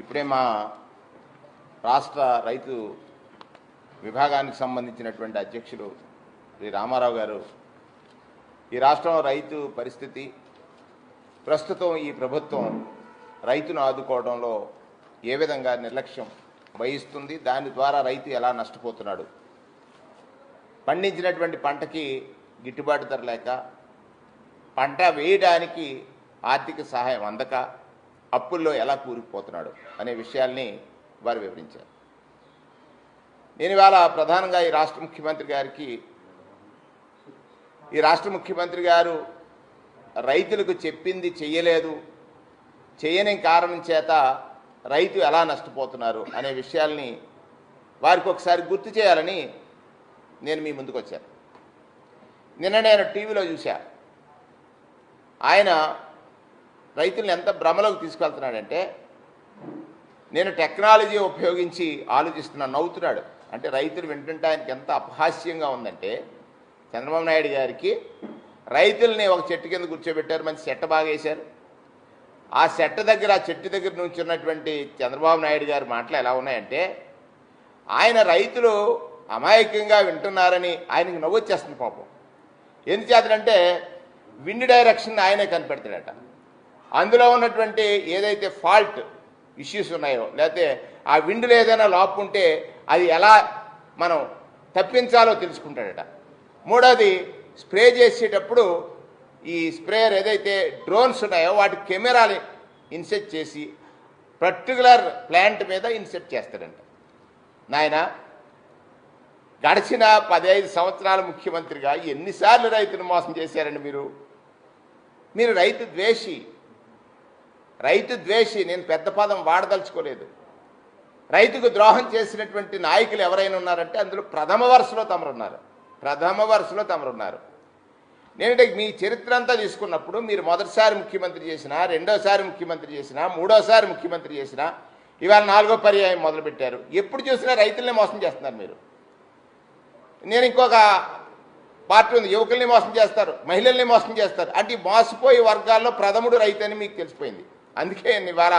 ఇప్పుడే మా రాష్ట్ర రైతు విభాగానికి సంబంధించినటువంటి అధ్యక్షులు శ్రీ రామారావు గారు ఈ రాష్ట్రంలో రైతు పరిస్థితి ప్రస్తుతం ఈ ప్రభుత్వం రైతును ఆదుకోవడంలో ఏ విధంగా నిర్లక్ష్యం వహిస్తుంది దాని ద్వారా రైతు ఎలా నష్టపోతున్నాడు? పండించినటువంటి పంటకి గిట్టుబాటు ధర లేక పంట వేయడానికి ఆర్థిక సహాయం అందక అప్పుల్లో ఎలా కూరుకుపోతున్నాడు అనే విషయాల్ని వారు వివరించారు. నేను ఇవాళ ప్రధానంగా ఈ రాష్ట్ర ముఖ్యమంత్రి గారికి ఈ రాష్ట్ర ముఖ్యమంత్రి గారు రైతులకు చెప్పింది చెయ్యలేదు. చేయని కారణం చేత రైతు ఎలా నష్టపోతున్నారు అనే విషయాల్ని వారికి ఒకసారి గుర్తు చేయాలని నేను మీ ముందుకు వచ్చాను. నిన్న నేను టీవీలో చూశా. ఆయన రైతుల్ని ఎంత భ్రమలోకి తీసుకెళ్తున్నాడంటే నేను టెక్నాలజీ ఉపయోగించి ఆలోచిస్తున్నాను నవ్వుతున్నాడు. అంటే రైతులు వింటుంటే ఆయనకి ఎంత అపహాస్యంగా ఉందంటే చంద్రబాబు నాయుడు గారికి రైతుల్ని ఒక చెట్టు కింద కూర్చోబెట్టారు మంచి సెట్ట బాగా వేశారు. ఆ సెట్ట దగ్గర ఆ చెట్టు దగ్గర నుంచి ఉన్నటువంటి చంద్రబాబు నాయుడు గారి మాటలు ఎలా ఉన్నాయంటే ఆయన రైతులు అమాయకంగా వింటున్నారని ఆయనకి నవ్వొచ్చేస్తుంది పాపం. ఎందుచేతనంటే విండ్ డైరెక్షన్ ఆయనే కనిపెడతాడట. అందులో ఉన్నటువంటి ఏదైతే ఫాల్ట్ ఇష్యూస్ ఉన్నాయో లేకపోతే ఆ విండులో ఏదైనా లోపు ఉంటే అది ఎలా మనం తప్పించాలో తెలుసుకుంటాడట. మూడోది స్ప్రే చేసేటప్పుడు ఈ స్ప్రేయర్ ఏదైతే డ్రోన్స్ ఉన్నాయో వాటి కెమెరాని ఇన్సెట్ చేసి పర్టికులర్ ప్లాంట్ మీద ఇన్సెట్ చేస్తాడంట. నాయన గడిచిన పదహైదు సంవత్సరాల ముఖ్యమంత్రిగా ఎన్నిసార్లు రైతును మోసం చేశారండి మీరు? మీరు రైతు ద్వేషి రైతు ద్వేషి నేను పెద్ద పదం వాడదలుచుకోలేదు. రైతుకు ద్రోహం చేసినటువంటి నాయకులు ఎవరైనా ఉన్నారంటే అందులో ప్రథమ వరుసలో తమరున్నారు. ప్రథమ వరుసలో తమరున్నారు. నేనంటే మీ చరిత్ర అంతా తీసుకున్నప్పుడు మీరు మొదటిసారి ముఖ్యమంత్రి చేసినా రెండోసారి ముఖ్యమంత్రి చేసినా మూడోసారి ముఖ్యమంత్రి చేసినా ఇవాళ నాలుగో పర్యాయం మొదలుపెట్టారు. ఎప్పుడు చూసినా రైతుల్ని మోసం చేస్తున్నారు మీరు. నేను ఇంకొక పార్టీ ఉంది యువకుల్ని మోసం చేస్తారు మహిళల్ని మోసం చేస్తారు. అంటే మోసపోయే వర్గాల్లో ప్రథముడు రైతు అని మీకు తెలిసిపోయింది. అందుకే ఇవాళ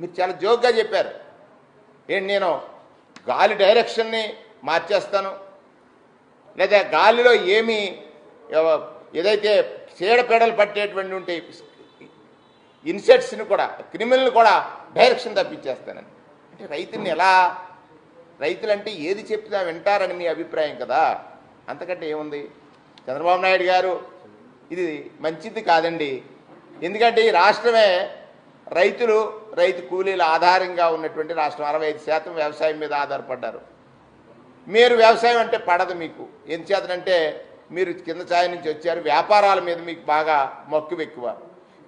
మీరు చాలా జోక్గా చెప్పారు. ఏంటి నేను గాలి డైరెక్షన్ని మార్చేస్తాను. లేదా గాలిలో ఏమి ఏదైతే చీడపీడలు పట్టేటువంటి ఉంటే ఇన్సెట్స్ని కూడా క్రిమినల్ కూడా డైరెక్షన్ తప్పించేస్తానని అంటే రైతుని ఎలా రైతులంటే ఏది చెప్తా వింటారని మీ అభిప్రాయం కదా. అంతకంటే ఏముంది? చంద్రబాబు నాయుడు గారు ఇది మంచిది కాదండి. ఎందుకంటే ఈ రాష్ట్రమే రైతులు రైతు కూలీల ఆధారంగా ఉన్నటువంటి రాష్ట్రం అరవై ఐదు శాతం వ్యవసాయం మీద ఆధారపడ్డారు. మీరు వ్యవసాయం అంటే పడదు మీకు. ఎంతచేతనంటే మీరు కింద ఛాయ నుంచి వచ్చారు వ్యాపారాల మీద మీకు బాగా మక్కువ ఎక్కువ.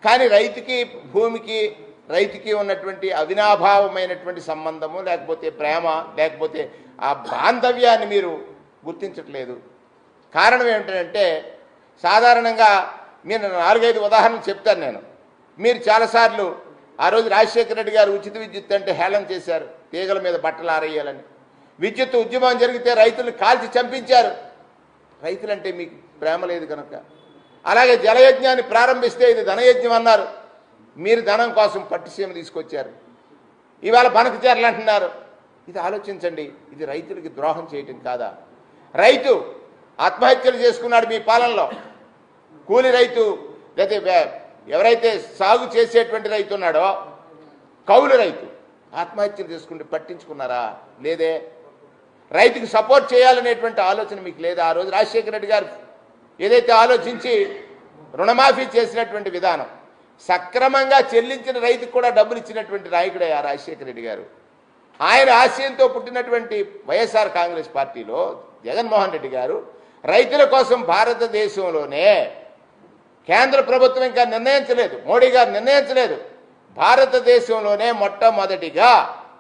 కానీ రైతుకి భూమికి రైతుకి ఉన్నటువంటి అవినాభావమైనటువంటి సంబంధము లేకపోతే ప్రేమ లేకపోతే ఆ బాంధవ్యాన్ని మీరు గుర్తించట్లేదు. కారణం ఏమిటంటే సాధారణంగా నేను నాలుగైదు ఉదాహరణలు చెప్తాను నేను. మీరు చాలాసార్లు ఆ రోజు రాజశేఖర రెడ్డి గారు ఉచిత విద్యుత్ అంటే హేళన చేశారు. తీగల మీద బట్టలు ఆరేయాలని. విద్యుత్ ఉద్యమం జరిగితే రైతులు కాల్చి చంపించారు. రైతులంటే మీకు ప్రేమ లేదు కనుక. అలాగే జలయజ్ఞాన్ని ప్రారంభిస్తే ఇది ధనయజ్ఞం అన్నారు. మీరు ధనం కోసం పట్టుసీమ తీసుకొచ్చారు. ఇవాళ బనకచర్లు అంటున్నారు. ఇది ఆలోచించండి. ఇది రైతులకి ద్రోహం చేయటం కాదా? రైతు ఆత్మహత్యలు చేసుకున్నాడు మీ పాలనలో. కూలి రైతు లేకపోతే ఎవరైతే సాగు చేసేటువంటి రైతు ఉన్నాడో కౌలు రైతు ఆత్మహత్యలు చేసుకుంటే పట్టించుకున్నారా? లేదే. రైతుకి సపోర్ట్ చేయాలనేటువంటి ఆలోచన మీకు లేదా? ఆ రోజు రాజశేఖర రెడ్డి గారు ఏదైతే ఆలోచించి రుణమాఫీ చేసినటువంటి విధానం సక్రమంగా చెల్లించిన రైతుకు కూడా డబ్బులు ఇచ్చినటువంటి నాయకుడే ఆ రాజశేఖర రెడ్డి గారు. ఆయన ఆశయంతో పుట్టినటువంటి వైఎస్ఆర్ కాంగ్రెస్ పార్టీలో జగన్మోహన్ రెడ్డి గారు రైతుల కోసం భారతదేశంలోనే కేంద్ర ప్రభుత్వం ఇంకా నిర్ణయించలేదు. మోడీ గారు నిర్ణయించలేదు. భారతదేశంలోనే మొట్టమొదటిగా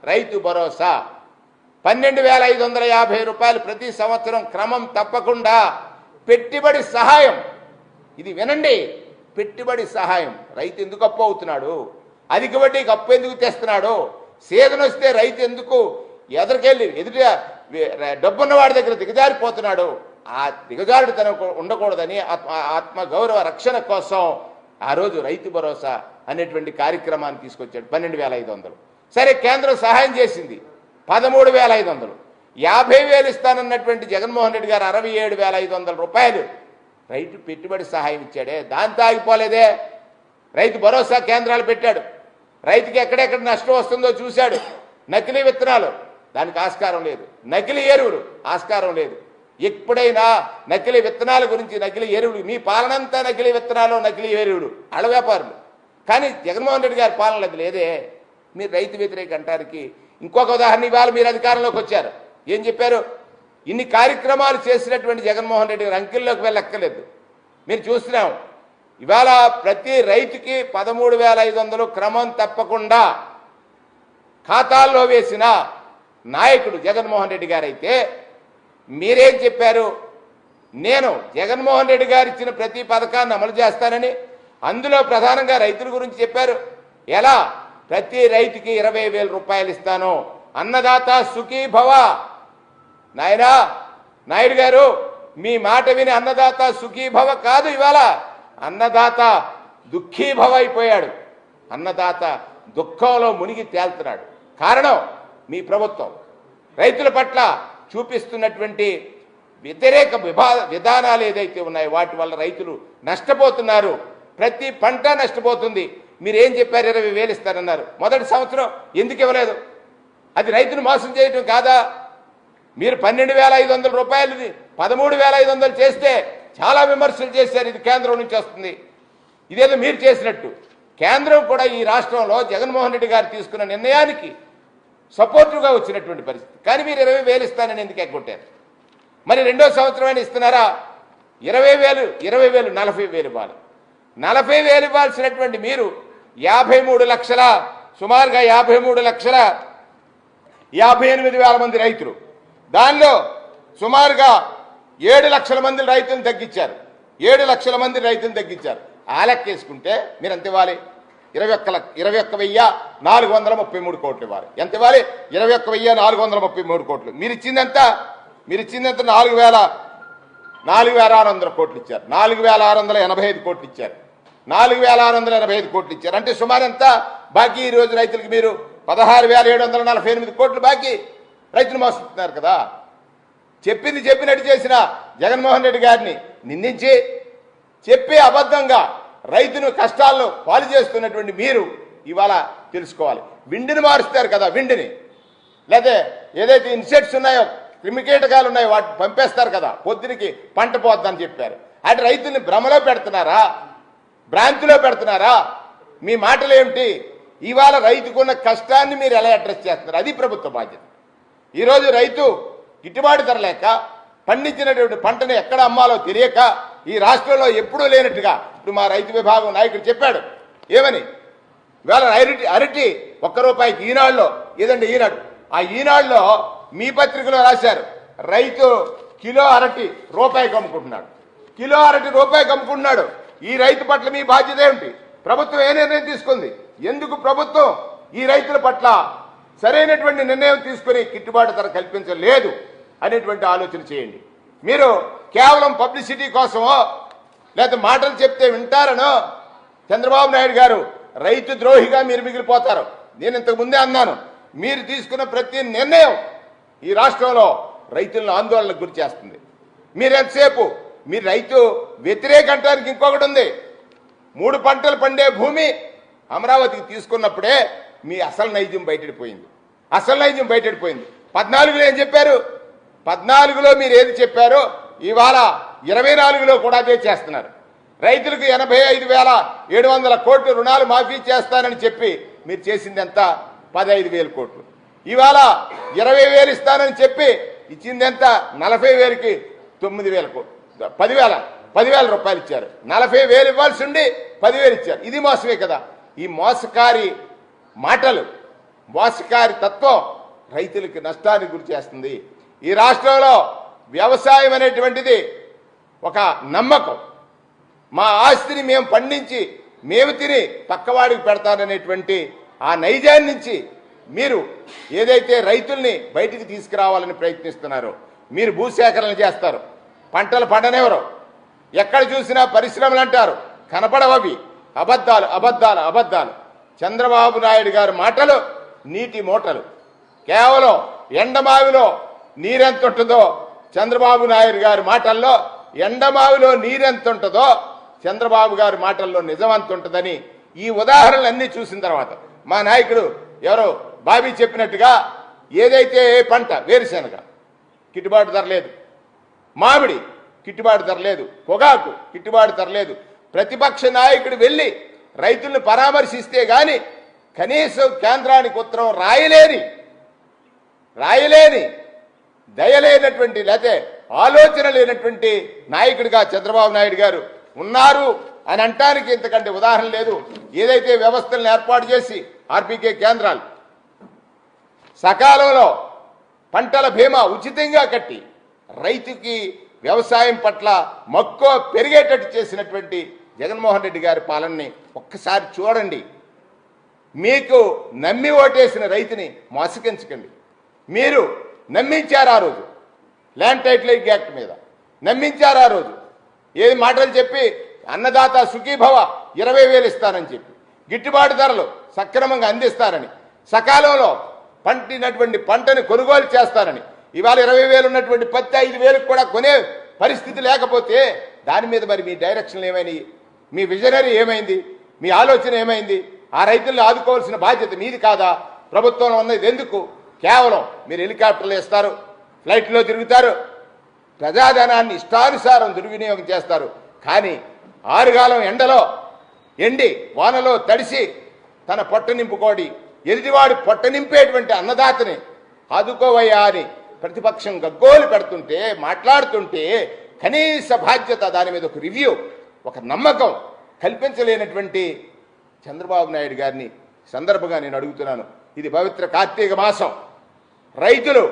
రైతు భరోసా. పన్నెండు వేల ఐదు వందల యాభై రూపాయలు ప్రతి సంవత్సరం క్రమం తప్పకుండా పెట్టుబడి సహాయం. ఇది వినండి పెట్టుబడి సహాయం. రైతు ఎందుకు అప్పు అవుతున్నాడు? అధిక వడ్డీకి అప్పు ఎందుకు తెస్తున్నాడు? సీజన్ వస్తే రైతు ఎందుకు ఎదురుకెళ్ళి ఎదుట డబ్బున్న వాడి దగ్గర దిగజారిపోతున్నాడు? ఆ దిగజారుడుతనం ఉండకూడదని ఆత్మ ఆత్మ గౌరవ రక్షణ కోసం ఆ రోజు రైతు భరోసా అనేటువంటి కార్యక్రమాన్ని తీసుకొచ్చాడు. పన్నెండు వేల ఐదు వందలు. సరే కేంద్రం సహాయం చేసింది. పదమూడు వేల ఐదు వందలు. యాభై వేలు ఇస్తానన్నటువంటి జగన్మోహన్ రెడ్డి గారు అరవై ఏడు వేల ఐదు వందల రూపాయలు. రైతు పెట్టుబడి సహాయం ఇచ్చాడే. దాంతో ఆగిపోలేదే రైతు భరోసా కేంద్రాలు పెట్టాడు. రైతుకి ఎక్కడెక్కడ నష్టం వస్తుందో చూశాడు. నకిలీ విత్తనాలు. దానికి ఆస్కారం లేదు. నకిలీ ఎరువులు. ఆస్కారం లేదు. ఎప్పుడైనా నకిలీ విత్తనాల గురించి నకిలీ ఎరువులు మీ పాలనంతా నకిలీ విత్తనాలు నకిలీ ఎరువులు అడ వ్యాపారులు. కానీ జగన్మోహన్ రెడ్డి గారి పాలన అది లేదే. మీరు రైతు వ్యతిరేక అంటానికి ఇంకొక ఉదాహరణ ఇవాళ మీరు అధికారంలోకి వచ్చారు. ఏం చెప్పారు? ఇన్ని కార్యక్రమాలు చేసినటువంటి జగన్మోహన్ రెడ్డి గారు అంకెల్లోకి వెళ్ళక్కర్లేదు మీరు చూస్తున్నాం. ఇవాళ ప్రతి రైతుకి పదమూడు వేల ఐదు వందలు క్రమం తప్పకుండా ఖాతాల్లో వేసిన నాయకుడు జగన్మోహన్ రెడ్డి గారు అయితే మీరేం చెప్పారు? నేను జగన్మోహన్ రెడ్డి గారు ఇచ్చిన ప్రతి పథకాన్ని అమలు చేస్తానని అందులో ప్రధానంగా రైతుల గురించి చెప్పారు. ఎలా? ప్రతి రైతుకి ఇరవై వేల రూపాయలు ఇస్తాను. అన్నదాత సుఖీ భవ. నాయనా నాయుడు గారు మీ మాట విని అన్నదాత సుఖీభవ కాదు ఇవాళ. అన్నదాత దుఃఖీభవ అయిపోయాడు. అన్నదాత దుఃఖంలో మునిగి తేల్తున్నాడు. కారణం మీ ప్రభుత్వం. రైతుల పట్ల చూపిస్తున్నటువంటి వ్యతిరేక విభా విధానాలు ఏదైతే ఉన్నాయో వాటి వల్ల రైతులు నష్టపోతున్నారు. ప్రతి పంట నష్టపోతుంది. మీరు ఏం చెప్పారు? ఇరవై వేలు ఇస్తారన్నారు మొదటి సంవత్సరం ఎందుకు ఇవ్వలేదు? అది రైతును మోసం చేయటం కాదా? మీరు పన్నెండు వేల ఐదు వందల రూపాయలది పదమూడు వేల ఐదు వందలు చేస్తే చాలా విమర్శలు చేశారు. ఇది కేంద్రం నుంచి వస్తుంది. ఇదేదో మీరు చేసినట్టు. కేంద్రం కూడా ఈ రాష్ట్రంలో జగన్మోహన్ రెడ్డి గారు తీసుకున్న నిర్ణయానికి సపోర్టుగా వచ్చినటువంటి పరిస్థితి. కానీ మీరు ఇరవై వేలు ఇస్తానని ఎందుకు ఎగ్గొట్టారు? మరి రెండో సంవత్సరమైనా ఇస్తున్నారా? ఇరవై వేలు ఇరవై వేలు నలభై వేలు ఇవ్వాలి. నలభై వేలు ఇవ్వాల్సినటువంటి మీరు యాభై మూడు లక్షల సుమారుగా యాభై మూడు లక్షల యాభై ఎనిమిది వేల మంది రైతులు. దానిలో సుమారుగా ఏడు లక్షల మంది రైతులను తగ్గించారు. ఏడు లక్షల మంది రైతులను తగ్గించారు. ఆ లెక్క వేసుకుంటే మీరు అంత ఇవ్వాలి? ఇరవై ఒక్క ఇరవై ఒక్క వెయ్యి నాలుగు వందల ముప్పై మూడు కోట్లు ఇవ్వాలి. ఎంత ఇవ్వాలి? ఇరవై ఒక్క వెయ్యి నాలుగు వందల ముప్పై మూడు కోట్లు. మీరు ఇచ్చిందంత? మీరు ఇచ్చిందంత? నాలుగు వేల నాలుగు వేల ఆరు వందల కోట్లు ఇచ్చారు. నాలుగు వేల ఆరు వందల ఎనభై ఐదు కోట్లు ఇచ్చారు. నాలుగు వేల ఆరు వందల ఎనభై ఐదు కోట్లు ఇచ్చారు. అంటే సుమారు ఎంత బాకీ ఈ రోజు రైతులకు మీరు పదహారు వేల ఏడు వందల నలభై ఎనిమిది కోట్లు బాకీ. రైతులు మోస్తున్నారు కదా. చెప్పింది చెప్పినట్టు చేసిన జగన్మోహన్ రెడ్డి గారిని నిందించి చెప్పి అబద్ధంగా రైతును కష్టాల్లో పాలు చేస్తున్నటువంటి మీరు ఇవాళ తెలుసుకోవాలి. విండిని మారుస్తారు కదా విండిని. లేదా ఏదైతే ఇన్సెక్ట్స్ ఉన్నాయో క్రిమికీటకాలు ఉన్నాయో వాటిని పంపేస్తారు కదా పొద్దునికి పంట పోద్దని చెప్పారు. అటు రైతుల్ని భ్రమలో పెడుతున్నారా? భ్రాంతిలో పెడుతున్నారా? మీ మాటలు ఏమిటి ఇవాళ రైతుకున్న కష్టాన్ని మీరు ఎలా అడ్రస్ చేస్తున్నారు? అది ప్రభుత్వ బాధ్యత. ఈరోజు రైతు గిట్టుబాటు ధర లేక పండించినటువంటి పంటను ఎక్కడ అమ్మాలో తెలియక ఈ రాష్ట్రంలో ఎప్పుడూ లేనట్టుగా ఇప్పుడు మా రైతు విభాగం నాయకుడు చెప్పాడు. ఏమని? వేళ అరటి అరటి ఒక్క రూపాయికి ఈనాడులో ఏదండి ఈనాడు? ఆ ఈనాడులో మీ పత్రికలో రాశారు రైతు కిలో అరటి రూపాయికి అమ్ముకుంటున్నాడు కిలో అరటి రూపాయికి అమ్ముకుంటున్నాడు ఈ రైతు పట్ల మీ బాధ్యత ఏమిటి? ప్రభుత్వం ఏ నిర్ణయం తీసుకుంది? ఎందుకు ప్రభుత్వం ఈ రైతుల పట్ల సరైనటువంటి నిర్ణయం తీసుకుని గిట్టుబాటు ధర కల్పించలేదు అనేటువంటి ఆలోచన చేయండి. మీరు కేవలం పబ్లిసిటీ కోసమో లేదా మాటలు చెప్తే వింటారనో చంద్రబాబు నాయుడు గారు రైతు ద్రోహిగా మీరు మిగిలిపోతారు. నేను ఇంతకు ముందే అన్నాను మీరు తీసుకున్న ప్రతి నిర్ణయం ఈ రాష్ట్రంలో రైతులను ఆందోళనకు గురి చేస్తుంది. మీరు ఎంతసేపు మీరు రైతు వ్యతిరేక అంటానికి ఇంకొకటి ఉంది. మూడు పంటలు పండే భూమి అమరావతికి తీసుకున్నప్పుడే మీ అసలు నైజం బయటడిపోయింది అసలు నైజం బయటడిపోయింది పద్నాలుగులో ఏం చెప్పారు? పద్నాలుగులో మీరు ఏది చెప్పారో ఇవాళ ఇరవై నాలుగులో కూడా అదే చేస్తున్నారు. రైతులకు ఎనభై ఐదు వేల ఏడు వందల కోట్లు రుణాలు మాఫీ చేస్తానని చెప్పి మీరు చేసింది ఎంత పదహైదు వేల కోట్లు. ఇవాళ ఇరవై వేలు ఇస్తానని చెప్పి ఇచ్చింది ఎంత నలభై వేలకి తొమ్మిది వేల కోట్లు. పదివేల పదివేల రూపాయలు ఇచ్చారు. నలభై వేలు ఇవ్వాల్సి ఉండి పదివేలు ఇచ్చారు. ఇది మోసమే కదా. ఈ మోసకారి మాటలు మోసకారి తత్వం రైతులకి నష్టానికి గురి చేస్తుంది. ఈ రాష్ట్రంలో వ్యవసాయం అనేటువంటిది ఒక నమ్మకం. మా ఆస్తిని మేము పండించి మేము తిని పక్కవాడికి పెడతాననేటువంటి ఆ నైజాన్ని నుంచి మీరు ఏదైతే రైతుల్ని బయటికి తీసుకురావాలని ప్రయత్నిస్తున్నారో మీరు భూసేకరణ చేస్తారు. పంటలు పండనివ్వరు. ఎక్కడ చూసినా పరిశ్రమలు అంటారు. కనపడవవి. అబద్ధాలు అబద్ధాలు అబద్ధాలు. చంద్రబాబు నాయుడు గారి మాటలు నీటి మూటలు. కేవలం ఎండమావిలో నీరెంత ఉంటుందో చంద్రబాబు నాయుడు గారి మాటల్లో ఎండమావిలో నీరెంత ఉంటుందో చంద్రబాబు గారి మాటల్లో నిజమంత ఉంటుందని ఈ ఉదాహరణలన్నీ చూసిన తర్వాత మా నాయకుడు ఎవరో బాబీ చెప్పినట్టుగా ఏదైతే ఏ పంట వేరుశెనగ గిట్టుబాటు ధరలేదు మామిడి గిట్టుబాటు ధరలేదు పొగాకు గిట్టుబాటు ధరలేదు ప్రతిపక్ష నాయకుడు వెళ్ళి రైతులను పరామర్శిస్తే కానీ కనీసం కేంద్రానికి ఉత్తరం రాయలేని రాయలేని దయలేనటువంటి లేకపోతే ఆలోచన లేనటువంటి నాయకుడిగా చంద్రబాబు నాయుడు గారు ఉన్నారు అని అంటానికి ఇంతకంటే ఉదాహరణ లేదు. ఏదైతే వ్యవస్థలను ఏర్పాటు చేసి ఆర్పీకే కేంద్రాలు సకాలంలో పంటల బీమా ఉచితంగా కట్టి రైతుకి వ్యవసాయం పట్ల మక్కువ పెరిగేటట్టు చేసినటువంటి జగన్మోహన్ రెడ్డి గారి పాలనని ఒక్కసారి చూడండి. మీకు నమ్మి ఓటేసిన రైతుని మోసగించకండి మీరు నమ్మించారు ఆ రోజు. ల్యాండ్ టైటిలింగ్ యాక్ట్ మీద. నమ్మించారు ఆ రోజు. ఏది మాటలు చెప్పి అన్నదాత సుఖీభవ ఇరవై వేలు ఇస్తానని చెప్పి. గిట్టుబాటు ధరలు సక్రమంగా అందిస్తారని. సకాలంలో పంటినటువంటి పంటని కొనుగోలు చేస్తారని. ఇవాళ ఇరవై వేలు ఉన్నటువంటి పత్తి ఐదు వేలకు కూడా కొనే పరిస్థితి లేకపోతే దాని మీద మరి మీ డైరెక్షన్లు ఏమైనాయి మీ విజనరీ ఏమైంది? మీ ఆలోచన ఏమైంది? ఆ రైతుల్ని ఆదుకోవాల్సిన బాధ్యత మీది కాదా? ప్రభుత్వంలో ఉన్నది ఎందుకు? కేవలం మీరు హెలికాప్టర్లు ఇస్తారు ఫ్లైట్లో తిరుగుతారు ప్రజాధనాన్ని ఇష్టానుసారం దుర్వినియోగం చేస్తారు. కానీ ఆరుగాలం ఎండలో ఎండి వానలో తడిసి తన పొట్ట నింపుకోడి ఎదుటివాడు పొట్ట నింపేటువంటి అన్నదాతని ఆదుకోవయ్యా అని ప్రతిపక్షం గగ్గోలు పెడుతుంటే మాట్లాడుతుంటే కనీస బాధ్యత దాని మీద ఒక రివ్యూ ఒక నమ్మకం కల్పించలేనటువంటి చంద్రబాబు నాయుడు గారిని సందర్భంగా నేను అడుగుతున్నాను. ఇది పవిత్ర కార్తీక మాసం. రైతులు.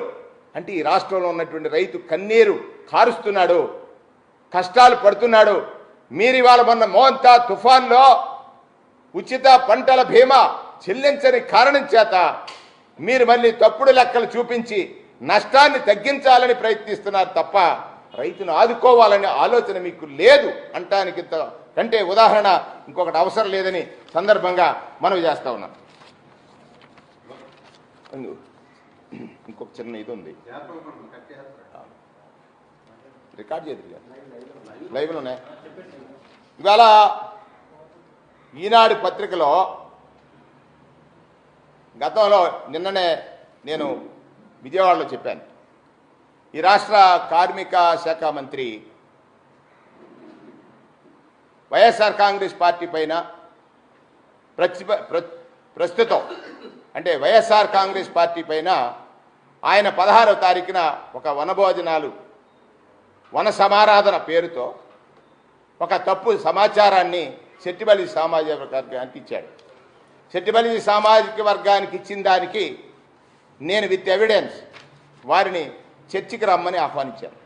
అంటే ఈ రాష్ట్రంలో ఉన్నటువంటి రైతు కన్నీరు కారుస్తున్నాడు కష్టాలు పడుతున్నాడు. మీరు ఇవాళ మొన్న మోంతా తుఫాన్లో ఉచిత పంటల బీమా చెల్లించని కారణం చేత మీరు మళ్ళీ తప్పుడు లెక్కలు చూపించి నష్టాన్ని తగ్గించాలని ప్రయత్నిస్తున్నారు తప్ప రైతును ఆదుకోవాలనే ఆలోచన మీకు లేదు అంటానికి కంటే ఉదాహరణ ఇంకొకటి అవసరం లేదని సందర్భంగా మనవి చేస్తా ఉన్నాం. ఇంకొక చిన్న ఇది ఉంది. రికార్డ్ చేద్దరు లైవ్లోనే ఇవాళ ఈనాడు పత్రికలో గతంలో నిన్ననే నేను విజయవాడలో చెప్పాను. ఈ రాష్ట్ర కార్మిక శాఖ మంత్రి వైఎస్ఆర్ కాంగ్రెస్ పార్టీ పైన ప్ర- ప్రస్తుతం అంటే వైఎస్ఆర్ కాంగ్రెస్ పార్టీ పైన ఆయన పదహారో తారీఖున ఒక వనభోజనాలు వన సమారాధన పేరుతో ఒక తప్పు సమాచారాన్ని శెట్టిబలి సామాజిక వర్గానికి ఇచ్చాడు శెట్టిబలి సామాజిక వర్గానికి ఇచ్చిన దానికి నేను విత్ ఎవిడెన్స్ వారిని చర్చికి రమ్మని ఆహ్వానించాను.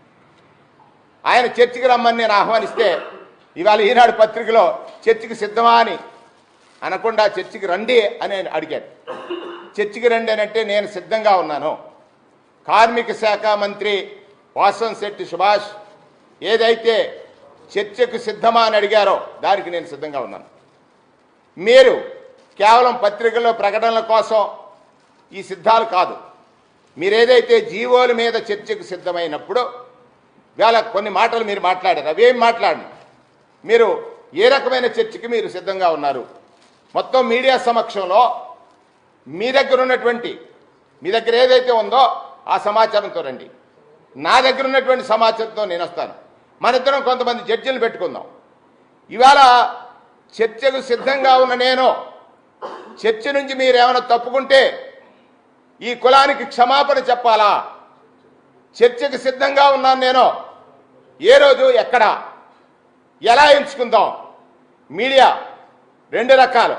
ఆయన చర్చికి రమ్మని నేను ఆహ్వానిస్తే ఇవాళ ఈనాడు పత్రికలో చర్చికి సిద్ధమా అని అనకుండా చర్చికి రండి అని అడిగాడు చర్చికి రండి అంటే నేను సిద్ధంగా ఉన్నాను. కార్మిక శాఖ మంత్రి వాసం శెట్టి సుభాష్ ఏదైతే చర్చకు సిద్ధమా అని అడిగారో దానికి నేను సిద్ధంగా ఉన్నాను. మీరు కేవలం పత్రికల్లో ప్రకటనల కోసం ఈ సిద్ధాలు కాదు. మీరేదైతే జీవోల మీద చర్చకు సిద్ధమైనప్పుడు వేళ కొన్ని మాటలు మీరు మాట్లాడారు. అవేం మాట్లాడండి మీరు ఏ రకమైన చర్చకి మీరు సిద్ధంగా ఉన్నారు? మొత్తం మీడియా సమక్షంలో మీ దగ్గర ఉన్నటువంటి మీ దగ్గర ఏదైతే ఉందో ఆ సమాచారంతో రండి. నా దగ్గర ఉన్నటువంటి సమాచారంతో నేను వస్తాను. మన ఇద్దరం కొంతమంది జడ్జిలు పెట్టుకుందాం. ఇవాళ చర్చకు సిద్ధంగా ఉన్న నేను చర్చ నుంచి మీరు ఏమైనా తప్పుకుంటే ఈ కులానికి క్షమాపణ చెప్పాలా? చర్చకు సిద్ధంగా ఉన్నాను నేను. ఏ రోజు? ఎక్కడ? ఎలా ఎంచుకుందాం? మీడియా రెండు రకాలు.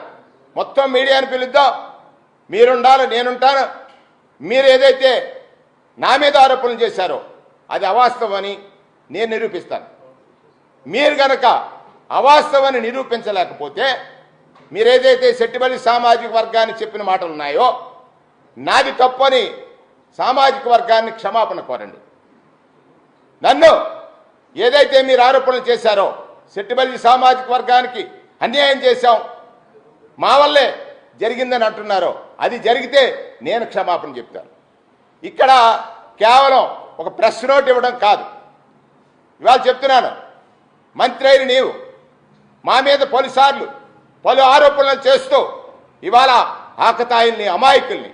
మొత్తం మీడియాని పిలుద్దాం. మీరుండాలి నేనుంటాను. మీరు ఏదైతే నా మీద ఆరోపణలు చేశారో అది అవాస్తవని నేను నిరూపిస్తాను. మీరు గనక అవాస్తవాన్ని నిరూపించలేకపోతే మీరేదైతే సెట్టిబలి సామాజిక వర్గాన్ని చెప్పిన మాటలు ఉన్నాయో నాది తప్పని సామాజిక వర్గాన్ని క్షమాపణ కోరండి. నన్ను ఏదైతే మీరు ఆరోపణలు చేశారో సెట్టిబల్లి సామాజిక వర్గానికి అన్యాయం చేశాం మా వల్లే జరిగిందని అంటున్నారో అది జరిగితే నేను క్షమాపణ చెప్తాను. ఇక్కడ కేవలం ఒక ప్రెస్ నోట్ ఇవ్వడం కాదు. ఇవాళ చెప్తున్నాను మంత్రి అయిన నీవు మా మీద పలుసార్లు పలు ఆరోపణలు చేస్తూ ఇవాళ ఆకతాయిల్ని అమాయకుల్ని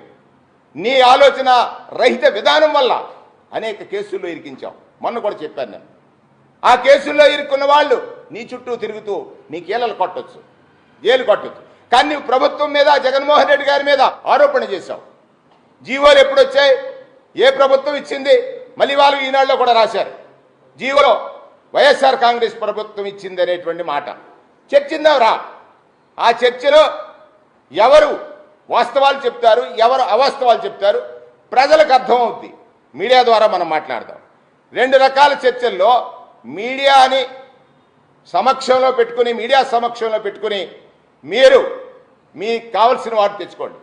నీ ఆలోచన రహిత విధానం వల్ల అనేక కేసుల్లో ఇరికించాం మొన్న కూడా చెప్పాను నేను. ఆ కేసుల్లో ఇరుక్కున్న వాళ్ళు నీ చుట్టూ తిరుగుతూ నీ కీలలు కొట్టచ్చు ఏలు కొట్టొచ్చు. కానీ నువ్వు ప్రభుత్వం మీద జగన్మోహన్ రెడ్డి గారి మీద ఆరోపణ చేశావు. జీవోలు ఎప్పుడొచ్చాయి? ఏ ప్రభుత్వం ఇచ్చింది మళ్ళీ వాళ్ళు ఈనాడులో కూడా రాశారు. జీవోలో వైఎస్ఆర్ కాంగ్రెస్ ప్రభుత్వం ఇచ్చింది అనేటువంటి మాట. చర్చిందాం రా ఆ చర్చలో ఎవరు వాస్తవాలు చెప్తారు ఎవరు అవాస్తవాలు చెప్తారు? ప్రజలకు అర్థమవుద్ది. మీడియా ద్వారా మనం మాట్లాడదాం. రెండు రకాల చర్చల్లో మీడియాని సమక్షంలో పెట్టుకుని మీడియా సమక్షంలో పెట్టుకుని మీరు మీకు కావలసిన వారు తెచ్చుకోండి.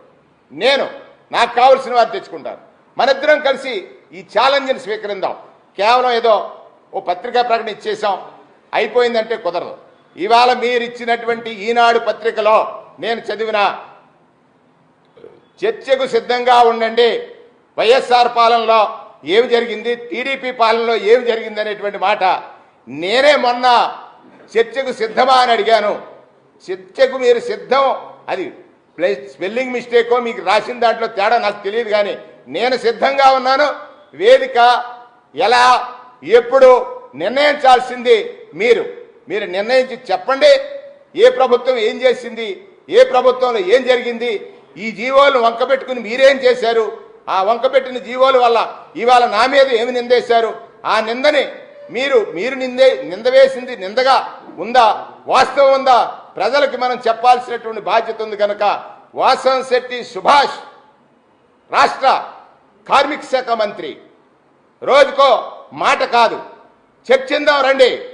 నేను నాకు కావలసిన వారు తెచ్చుకుంటాను మనిద్దరం కలిసి ఈ ఛాలెంజ్ని స్వీకరిందాం కేవలం ఏదో ఓ పత్రికా ప్రకటన ఇచ్చేసాం అయిపోయిందంటే కుదరదు. ఇవాళ మీరు ఇచ్చినటువంటి ఈనాడు పత్రికలో నేను చదివిన చర్చకు సిద్ధంగా ఉండండి. వైఎస్ఆర్ పాలనలో ఏమి జరిగింది? టీడీపీ పాలనలో ఏమి జరిగింది అనేటువంటి మాట నేనే మొన్న చర్చకు సిద్ధమా అని అడిగాను. చర్చకు మీరు సిద్ధం? అది ప్లే- స్పెల్లింగ్ మిస్టేకో మీకు రాసిన దాంట్లో తేడా నాకు తెలియదు కానీ నేను సిద్ధంగా ఉన్నాను. వేదిక ఎలా ఎప్పుడు నిర్ణయించాల్సింది మీరు. మీరు నిర్ణయించి చెప్పండి. ఏ ప్రభుత్వం ఏం చేసింది ఏ ప్రభుత్వంలో ఏం జరిగింది ఈ జీవోలు వంకబెట్టుకుని మీరేం చేశారు? ఆ వంకబెట్టిన జీవోల వల్ల ఇవాళ నా మీద ఏమి నిందేశారు? ఆ నిందని మీరు మీరు నిందే నింద వేసింది నిందగా ఉందా? వాస్తవం ఉందా? ప్రజలకు మనం చెప్పాల్సినటువంటి బాధ్యత ఉంది కనుక వాసవం శెట్టి సుభాష్ రాష్ట్ర కార్మిక శాఖ మంత్రి. రోజుకో మాట కాదు. చర్చిందాం రండి.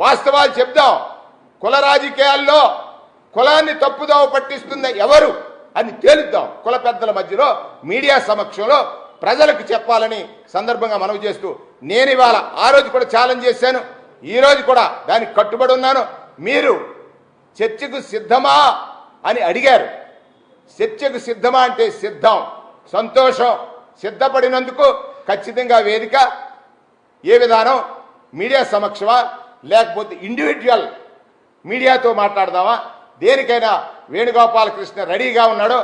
వాస్తవాలు చెప్దాం. కుల రాజకీయాల్లో కులాన్ని తప్పుదోవ పట్టిస్తున్న ఎవరు అని తేలుద్దాం. కుల పెద్దల మధ్యలో మీడియా సమక్షంలో ప్రజలకు చెప్పాలని సందర్భంగా మనవి చేస్తూ నేను ఇవాళ ఆ రోజు కూడా ఛాలెంజ్ చేశాను. ఈ రోజు కూడా దానికి కట్టుబడి ఉన్నాను. మీరు చర్చకు సిద్ధమా అని అడిగారు. చర్చకు సిద్ధమా అంటే సిద్ధం సంతోషం సిద్ధపడినందుకు ఖచ్చితంగా వేదిక ఏ విధానం మీడియా సమక్షమా లేకపోతే ఇండివిజువల్ మీడియాతో మాట్లాడదామా దేనికైనా వేణుగోపాలకృష్ణ రెడీగా ఉన్నాడో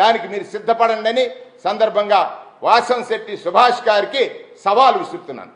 దానికి మీరు సిద్ధపడండి అని సందర్భంగా వాసం శెట్టి సుభాష్ గారికి సవాల్ విసురుతున్నాను.